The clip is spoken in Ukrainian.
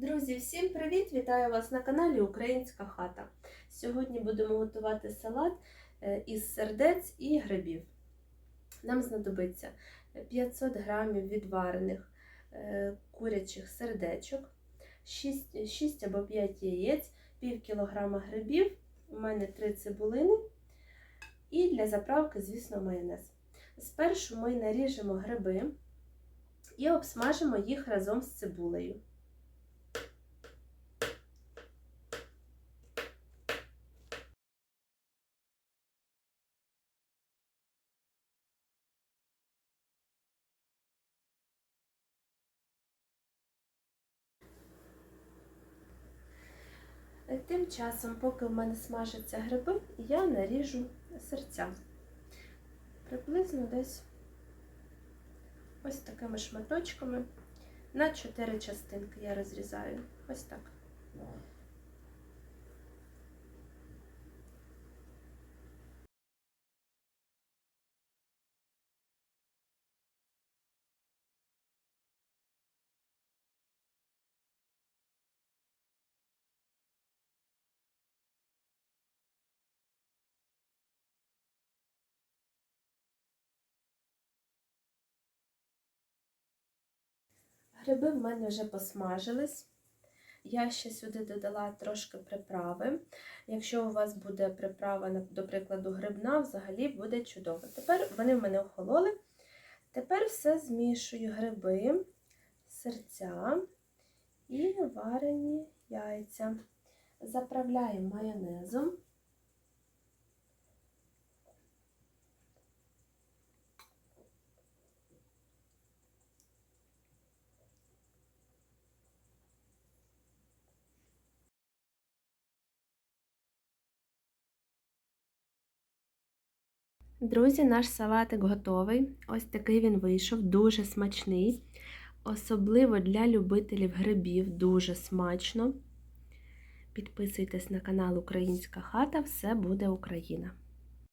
Друзі, всім привіт! Вітаю вас на каналі Українська хата. Сьогодні будемо готувати салат е, із сердець і грибів. Нам знадобиться 500 грамів відварених е, курячих сердечок, 6, 6 або 5 яєць, пів кілограма грибів, у мене 3 цибулини і для заправки, звісно, майонез. Спершу ми наріжемо гриби і обсмажимо їх разом з цибулею. Тим часом, поки в мене смажаться гриби, я наріжу серця. Приблизно десь ось такими шматочками. На 4 частинки я розрізаю. Ось так. Гриби в мене вже посмажились. Я ще сюди додала трошки приправи. Якщо у вас буде приправа, до прикладу, грибна, взагалі буде чудово. Тепер вони в мене охололи. Тепер все змішую гриби, серця і варені яйця. Заправляю майонезом. Друзі, наш салатик готовий. Ось такий він вийшов, дуже смачний. Особливо для любителів грибів, дуже смачно. Підписуйтесь на канал Українська хата, все буде Україна!